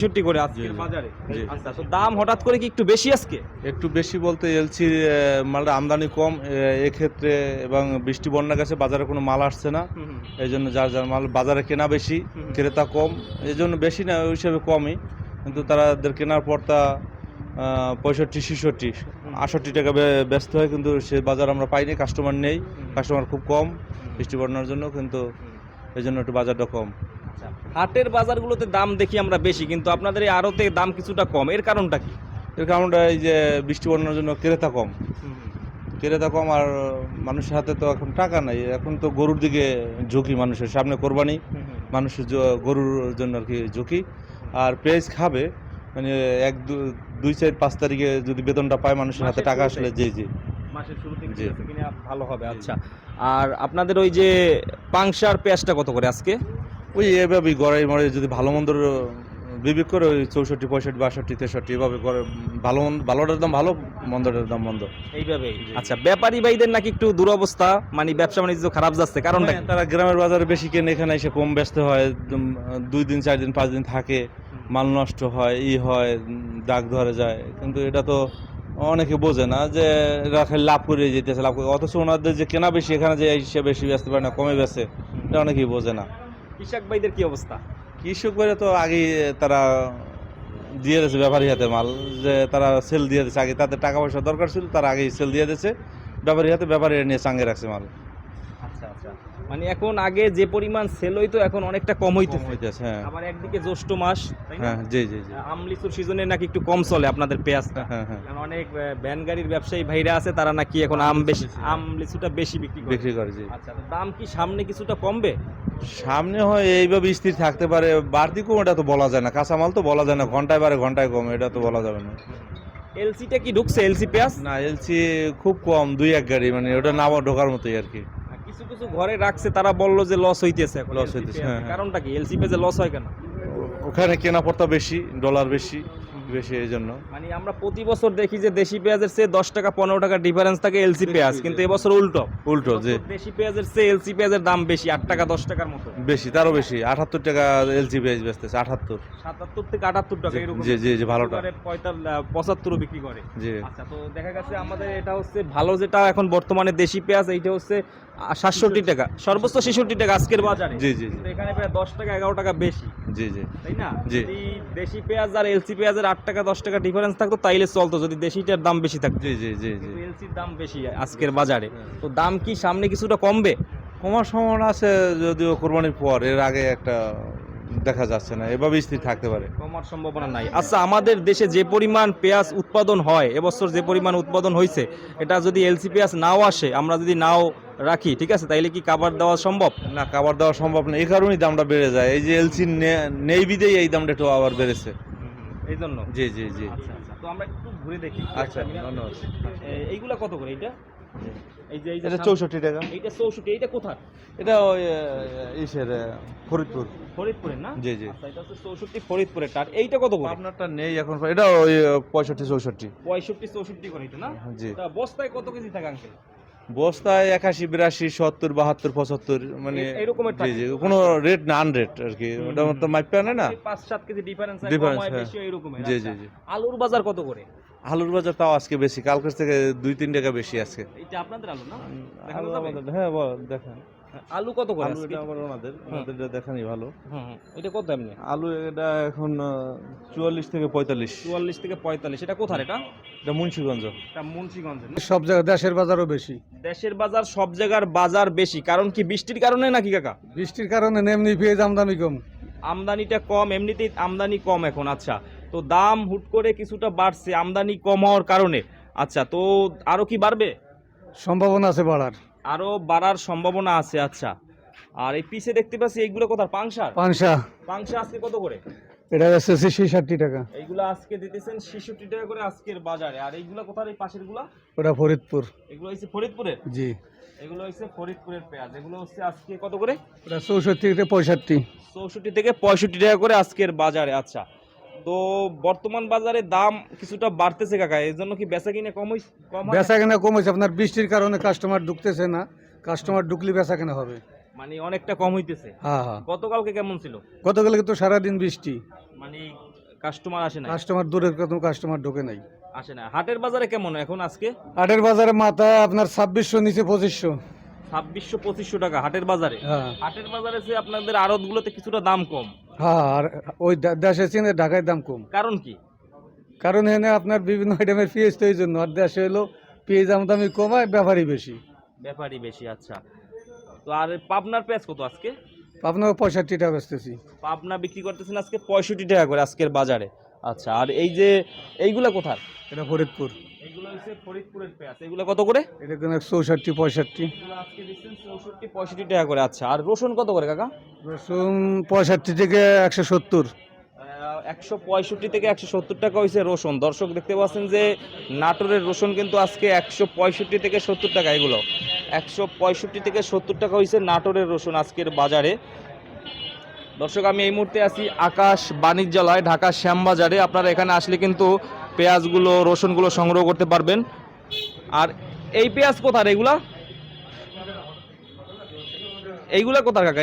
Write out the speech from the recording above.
ছুটি করে আজকের। বাজারে। আচ্ছা তো দাম হঠাৎ করে কি একটু বেশি আজকে? একটু বেশি বলতে এলসি মালটা আমদানি কম এক্ষেত্রে এবং বৃষ্টি বন্যা গেছে বাজারে কোনো মাল আসছে না। এই জন্য যার যার মাল বাজারে কেনা বেশি ক্রেতা কম এই জন্য বেশি না ওই হিসাবে কমই। কিন্তু তাদের কেনার পর তা পঁয়ষট্টি ছেষট্টি আষট্টি টাকা ব্যস্ত হয় কিন্তু সে বাজার আমরা পাইনি কাস্টমার নেই কাস্টমার খুব কম বৃষ্টি বন্যার জন্য কিন্তু এই জন্য একটু বাজারটা কম। হাটের বাজারগুলোতে দাম দেখি আমরা বেশি কিন্তু আপনাদের এই আড়তে দাম কিছুটা কম। এর কারণটা কি? এর কারণটা এই যে বৃষ্টি বন্যার জন্য ক্রেতা কম। ক্রেতা কম আর মানুষের হাতে তো এখন টাকা নাই। এখন তো গরুর দিকে ঝুঁকি মানুষের সামনে কোরবানি মানুষের গরুর জন্য আর কি ঝুঁকি। আর পেঁয়াজ খাবে মানে এক দুই চার পাঁচ তারিখে যদি বেতনটা পায় মানুষের হাতে টাকা আসলে জি জি। মাসের। কিনে ভালো হবে আচ্ছা। আর আপনাদের ওই যে পাংশার পেঁয়াজটা কত করে আজকে? ওই এভাবেই গড়াই মরে যদি ভালো মন্দর বিবেক করে ওই চৌষট্টি পঁয়ষট্টি বাষট্টি তেষট্টি এভাবে করে ভালো মন্দ ভালোটার দাম ভালো মন্দটার দাম মন্দ। এইভাবেই। আচ্ছা ব্যাপারী ভাইদের নাকি একটু দুরবস্থা মানে ব্যবসা বাণিজ্য খারাপ যাচ্ছে কারণটা হ্যাঁ, তারা গ্রামের বাজারে বেশি কেনে এখানে এসে কম ব্যস্ত হয় দুই দিন চার দিন পাঁচ দিন থাকে মাল নষ্ট হয় ই হয় দাগ ধরে যায় কিন্তু এটা তো অনেকে বোঝে না যে এরা খালি লাভ করে যেতেছে লাভ করে অথচ ওনাদের যে কেনা বেশি এখানে যে সে বেশি ব্যস্ত পারে না কমে বেছে এটা অনেকেই বোঝে না। কৃষক ভাইদের কি অবস্থা? কৃষক ভাইরা তো আগে তারা দিয়ে দিয়েছে ব্যাপারী হাতে মাল যে তারা সেল দিয়ে দিচ্ছে আগে তাদের টাকা পয়সা দরকার ছিল তারা আগেই সেল দিয়ে দিচ্ছে ব্যাপারী হাতে ব্যাপারী নিয়ে চাঙ্গে রাখছে মাল। আচ্ছা আচ্ছা। মানে এখন আগে যে পরিমাণ সেল হইতো এখন অনেকটা কম কম হইতেছে হইতেছে হ্যাঁ। আবার একদিকে জ্যৈষ্ঠ মাস হ্যাঁ জি জি জি। আমলিচুর সিজনে নাকি একটু কম চলে আপনাদের পেঁয়াজটা। হ্যাঁ হ্যাঁ। কারণ অনেক ভ্যান গাড়ির ব্যবসায়ী ভাইরা আছে তারা নাকি এখন আম বেশি আম লিচুটা বেশি বিক্রি করে। বিক্রি করে জি। আচ্ছা দাম কি সামনে কিছুটা কমবে? সামনে হয় এইভাবে স্থির থাকতে পারে বাড়তি কম এটা তো বলা যায় না কাঁচামাল তো বলা যায় না ঘন্টায় বারে ঘন্টায় কম এটা তো বলা যাবে না। এলসিটা কি ঢুকছে এলসি পেঁয়াজ? না এলসি খুব কম দুই এক গাড়ি মানে ওটা নামা ঢোকার মতোই আর কি। কিছু কিছু ঘরে রাখছে তারা বলল যে লস হইতেছে এখন LC হইতেছে, হ্যাঁ। কারণটা কি? এলসি পেঁয়াজে লস হয় কেন? ওখানে কেনাপড়তা বেশি ডলার বেশি। বেশি এই জন্য। মানে আমরা প্রতি বছর দেখি যে দেশি পেঁয়াজের চেয়ে দশ টাকা পনেরো টাকা ডিফারেন্স থাকে এলসি পেঁয়াজ। কিন্তু এবছর উল্টো। উল্টো যে দেশি পেঁয়াজের চেয়ে এলসি পেঁয়াজের দাম বেশি আট টাকা দশ টাকার মতো। বেশি তারও বেশি। আটাত্তর টাকা এলসি পেঁয়াজ বেচতেছে আটাত্তর। সাতাত্তর থেকে আটাত্তর টাকা এরকম জি জি জি ভালোটা। পঁচাত্তরও বিক্রি করে। জি। আচ্ছা তো দেখা গেছে আমাদের এটা হচ্ছে ভালো যেটা এখন বর্তমানে দেশি পেঁয়াজ এইটা হচ্ছে সাতষট্টি টাকা। সর্বোচ্চ ছেষট্টি টাকা আজকের বাজারে। জি জি এখানে প্রায় দশ টাকা এগারো টাকা বেশি। জি জি। তাই না? জি। দেশি পেঁয়াজ আর এলসি পেঁয়াজের আট টাকা দশ টাকা ডিফারেন্স থাকতো তাইলে চলতো যদি দেশিটার দাম বেশি থাকতো। জি জি জি জি। এলসির দাম বেশি আজকের বাজারে। তো দাম কি সামনে কিছুটা কমবে? কমার সম্ভাবনা আছে যদিও কোরবানির পর এর আগে একটা দেখা যাচ্ছে না এভাবে স্থির থাকতে পারে। কমার সম্ভাবনা নাই। আচ্ছা আমাদের দেশে যে পরিমাণ পেঁয়াজ উৎপাদন হয় এবছর যে পরিমাণ উৎপাদন হয়েছে এটা যদি এলসি পেঁয়াজ নাও আসে আমরা যদি নাও রাখি ঠিক আছে? তাইলে কি কাবার দেওয়া সম্ভব? না খাবার দেওয়া সম্ভব না এই কারণেই দামটা বেড়ে যায়। এই যে এলসি নেই বিদেই এই দামটা একটু আবার বেড়েছে। এই জন্য জি জি জি। আচ্ছা আচ্ছা। তো আমরা একটু ঘুরে দেখি। আচ্ছা ধন্যবাদ। এইগুলা কত করে এইটা? এই যে এই যে এটা চৌষট্টি টাকা। এইটা চৌষট্টি এইটা কোথায় এটা ওই ইসের ফরিদপুর। ফরিদপুরের না? জি জি। আচ্ছা এটা হচ্ছে চৌষট্টি ফরিদপুরের টার। এইটা কত করে? আপনারটা নেই এখন এটা ওই পঁয়ষট্টি চৌষট্টি। পঁয়ষট্টি চৌষট্টি করে এটা না? জি। বস্তায় কত কেজি থাকে আঙ্কেল? বস্তায় একাশি বিরাশি সত্তর বাহাত্তর পঁচাত্তর মানে কোন এরকমের জি জি কোনো রেট না আনরেট আর কি। ওটা তো মাইপে না? পাঁচ সাত কেজি ডিফারেন্স হ্যাঁ। এরকম জি জি জি। আলুর বাজার কত করে? আলুর বাজার তাও আজকে বেশি কালকের থেকে দুই তিন টাকা বেশি আজকে। এটা আপনাদের আলু না? আলু আমাদের হ্যাঁ বল দেখেন। আলু কত করে আলু এটা আবার ওনাদের ওনাদের এটা দেখানি ভালো। হুম। এটা কত এমনি? আলু এটা এখন চুয়াল্লিশ থেকে পঁয়তাল্লিশ। চুয়াল্লিশ থেকে পঁয়তাল্লিশ। এটা কোথায় এটা? এটা মুন্সিগঞ্জ। এটা মুন্সিগঞ্জে সব জায়গায় দেশের বাজারও বেশি। দেশের বাজার সব জায়গার বাজার বেশি। কারণ কি বৃষ্টির কারণে নাকি কাকা? বৃষ্টির কারণে এমনি পেঁয়াজ আমদানি কম। আমদানিটা কম এমনিতেই আমদানি কম এখন আচ্ছা। তো দাম হুট করে কিছুটা বাড়ছে আমদানি কম হওয়ার কারণে। আচ্ছা তো আরও কি বাড়বে? সম্ভাবনা আছে বাড়ার। আরও বাড়ার সম্ভাবনা আছে আচ্ছা। আর এই পিছে দেখতে পাচ্ছি এইগুলো কোথায় পাংশা পাংশা। পাংশা আজকে কত করে? এটা যাচ্ছে ছেষট্টি টাকা। এইগুলো আজকে দিতেছেন ছেষট্টি টাকা করে আজকের বাজারে। আর এইগুলো কোথায় এই পাশেরগুলা ওটা ফরিদপুর। এগুলো হচ্ছে ফরিদপুরের? জি। এগুলো হচ্ছে ফরিদপুরের পেঁয়াজ। এগুলো হচ্ছে আজকে কত করে? ওটা চৌষট্টি থেকে পঁয়ষট্টি। চৌষট্টি থেকে পঁয়ষট্টি টাকা করে আজকের বাজারে আচ্ছা। তো বর্তমান বাজারে দাম কিছুটা বাড়তেছে কাকা এর জন্য কি বেচা কিনে কম হইছে কম হয়? বেচা কেনা কমেছে আপনার বৃষ্টির কারণে কাস্টমার ঢুকতেছে না কাস্টমার ঢুকলে বেচা কেনা হবে। মানে অনেকটা কম হইতেছে। হ্যাঁ হ্যাঁ। গতকালকে কেমন ছিল? গতকালকে তো সারাদিন বৃষ্টি। মানে কাস্টমার আসে না কাস্টমার দূরের কোনো কাস্টমার ঢোকে নাই। আসে না হাটের বাজারে কেমন এখন আজকে? আটের বাজারে মাথা আপনার ছাব্বিশশো নিচে পঁচিশশো। ছাব্বিশশো পঁচিশশো টাকা হাটের বাজারে। হ্যাঁ। হাটের বাজারে যে আপনাদের আড়তগুলোতে কিছুটা দাম কম। হ্যাঁ আর ওই দেশে চিনে ঢাকায় দাম কম। কারণ কি? কারণ এখানে আপনার বিভিন্ন আইটেমের পেঁয়াজ তো এই জন্য। আর দেশে হলো পেঁয়াজ আমদামি কমায় ব্যাপারই বেশি। ব্যাপারই বেশি আচ্ছা। তো আর পাবনার পেঁয়াজ কত আজকে? আপনার পঁয়ষট্টি টাকা বেচতেছি। পাবনা বিক্রি করতেছেন আজকে পঁয়ষট্টি টাকা করে আজকের বাজারে। আচ্ছা আর এই যে এইগুলা কোথার এটা ফরিদপুর। হচ্ছে ফরিদপুরের পেঁয়াজ এগুলো কত করে? এটা কোনো চৌষট্টি পঁয়ষট্টি। আজকে দিচ্ছেন চৌষট্টি পঁয়ষট্টি টাকা করে আচ্ছা। আর রসুন কত করে কাকা? রসুন পঁয়ষট্টি থেকে একশো সত্তর। একশো পঁয়ষট্টি থেকে একশো সত্তর টাকা হয়েছে রসুন। দর্শক দেখতে পাচ্ছেন যে নাটোরের রসুন কিন্তু আজকে একশো পঁয়ষট্টি থেকে সত্তর টাকা এগুলো। একশো পঁয়ষট্টি থেকে সত্তর টাকা হয়েছে নাটোরের রসুন আজকের বাজারে। দর্শক আমি এই মুহূর্তে আছি আকাশ বাণিজ্যালয় ঢাকা শ্যামবাজারে। আপনারা এখানে আসলে কিন্তু পেঁয়াজগুলো রসুনগুলো সংগ্রহ করতে পারবেন। আর এই পেঁয়াজ কোথার এগুলা? এইগুলা কোথার কাকা?